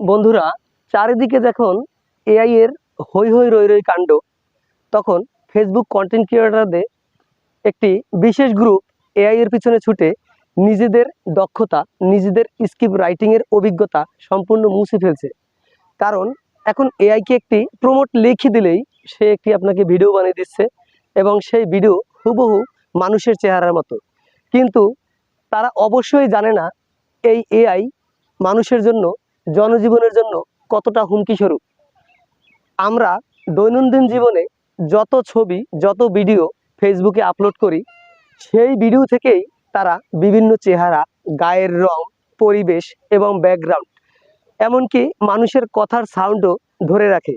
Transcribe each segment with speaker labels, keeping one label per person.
Speaker 1: বন্ধুরা, চারিদিকে যখন এআই এর হই হই রই রই কাণ্ড। তখন ফেসবুক কন্টেন্ট ক্রিয়েটারদের একটি বিশেষ গ্রুপ এআই এর পিছনে ছুটে নিজেদের দক্ষতা, নিজেদের স্ক্রিপ্ট রাইটিংয়ের অভিজ্ঞতা সম্পূর্ণ মুছে ফেলছে। কারণ এখন এআইকে একটি প্রমোট লিখে দিলেই সে একটি আপনাকে ভিডিও বানিয়ে দিচ্ছে এবং সেই ভিডিও হুবহু মানুষের চেহারার মতো। কিন্তু তারা অবশ্যই জানে না এই এআই মানুষের জন্য জনজীবনের জন্য কতটা হুমকি স্বরূপ? আমরা দৈনন্দিন জীবনে যত ছবি, যত ভিডিও ফেসবুকে আপলোড করি, সেই ভিডিও থেকেই তারা বিভিন্ন চেহারা, গায়ের রং, পরিবেশ এবং ব্যাকগ্রাউন্ড এমনকি মানুষের কথার সাউন্ডও ধরে রাখে।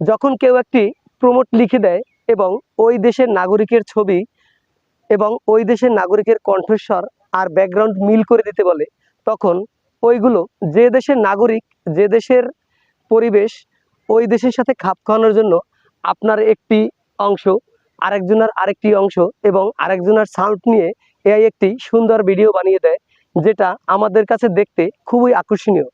Speaker 1: যখন কেউ একটি প্রমোট লিখে দেয় এবং ওই দেশের নাগরিকের ছবি এবং ওই দেশের নাগরিকের কণ্ঠস্বর আর ব্যাকগ্রাউন্ড মিল করে দিতে বলে, তখন ওইগুলো যে দেশের নাগরিক, যে দেশের পরিবেশ, ওই দেশের সাথে খাপ খাওয়ানোর জন্য আপনার একটি অংশ, আরেকজনের আরেকটি অংশ এবং আরেকজনের সাউন্ড নিয়ে এআই একটি সুন্দর ভিডিও বানিয়ে দেয়, যেটা আমাদের কাছে দেখতে খুবই আকর্ষণীয়।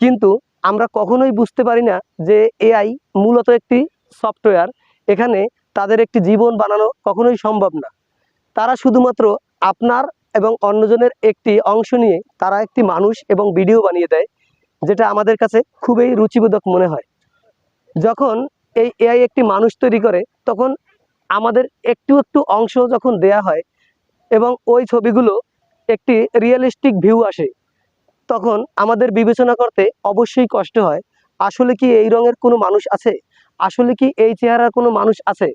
Speaker 1: কিন্তু আমরা কখনোই বুঝতে পারি না যে এআই মূলত একটি সফটওয়্যার, এখানে তাদের একটি জীবন বানানো কখনোই সম্ভব না। তারা শুধুমাত্র আপনার এবং অন্যজনের একটি অংশ নিয়ে তারা একটি মানুষ এবং ভিডিও বানিয়ে দেয়, যেটা আমাদের কাছে খুবই রুচিবোধক মনে হয়। যখন এই এআই একটি মানুষ তৈরি করে, তখন আমাদের একটু একটু অংশ যখন দেয়া হয় এবং ওই ছবিগুলো একটি রিয়েলিস্টিক ভিউ আসে, তখন আমাদের বিবেচনা করতে অবশ্যই কষ্ট হয়, আসলে কি এই রঙের কোনো মানুষ আছে? আসলে কি এই চেহারার কোনো মানুষ আছে?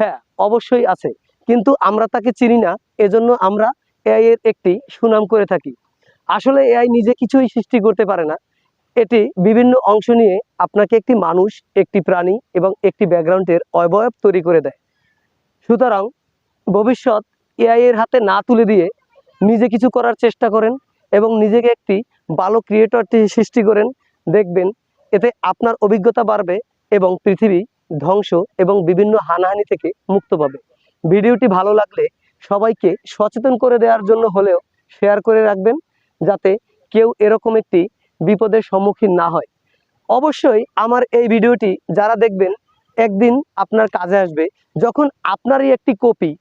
Speaker 1: হ্যাঁ অবশ্যই আছে, কিন্তু আমরা তাকে চিনি না, এজন্য আমরা এআই এর একটি সুনাম করে থাকি। আসলে এআই নিজে কিছুই সৃষ্টি করতে পারে না। এটি বিভিন্ন অংশ নিয়ে আপনাকে একটি মানুষ, একটি প্রাণী এবং একটি ব্যাকগ্রাউন্ডের অবয়ব তৈরি করে দেয়। সুতরাং ভবিষ্যৎ এআই এর হাতে না তুলে দিয়ে নিজে কিছু করার চেষ্টা করেন এবং নিজেকে একটি ভালো ক্রিয়েটর সৃষ্টি করেন। দেখবেন এতে আপনার অভিজ্ঞতা বাড়বে এবং পৃথিবী ধ্বংস এবং বিভিন্ন হানাহানি থেকে মুক্ত পাবে। ভিডিওটি ভালো লাগলে সবাইকে সচেতন করে দেওয়ার জন্য হলেও শেয়ার করে রাখবেন যাতে কেউ এরকম একটি বিপদের সম্মুখীন না হয়। অবশ্যই আমার এই ভিডিওটি যারা দেখবেন, একদিন আপনার কাজে আসবে। যখন আপনারই একটি কপি,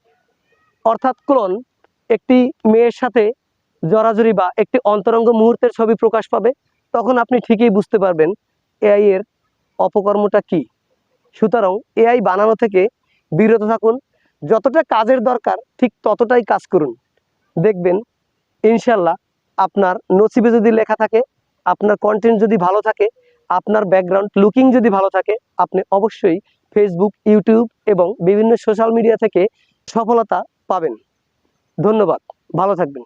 Speaker 1: অর্থাৎ ক্লোন একটি মেয়ের সাথে জরাজরি বা একটি অন্তরঙ্গ মুহূর্তের ছবি প্রকাশ পাবে, তখন আপনি ঠিকই বুঝতে পারবেন এআই এর অপকর্মটা কি। সুতরাং এআই বানানো থেকে বিরত থাকুন যতটা কাজের দরকার, ঠিক ততটাই কাজ করুন। দেখবেন, ইনশাল্লাহ আপনার নসিবে যদি লেখা থাকে, আপনার কন্টেন্ট যদি ভালো থাকে, আপনার ব্যাকগ্রাউন্ড লুকিং যদি ভালো থাকে, আপনি অবশ্যই ফেসবুক ইউটিউব এবং বিভিন্ন সোশ্যাল মিডিয়া থেকে সফলতা পাবেন। ধন্যবাদ। ভালো থাকবেন।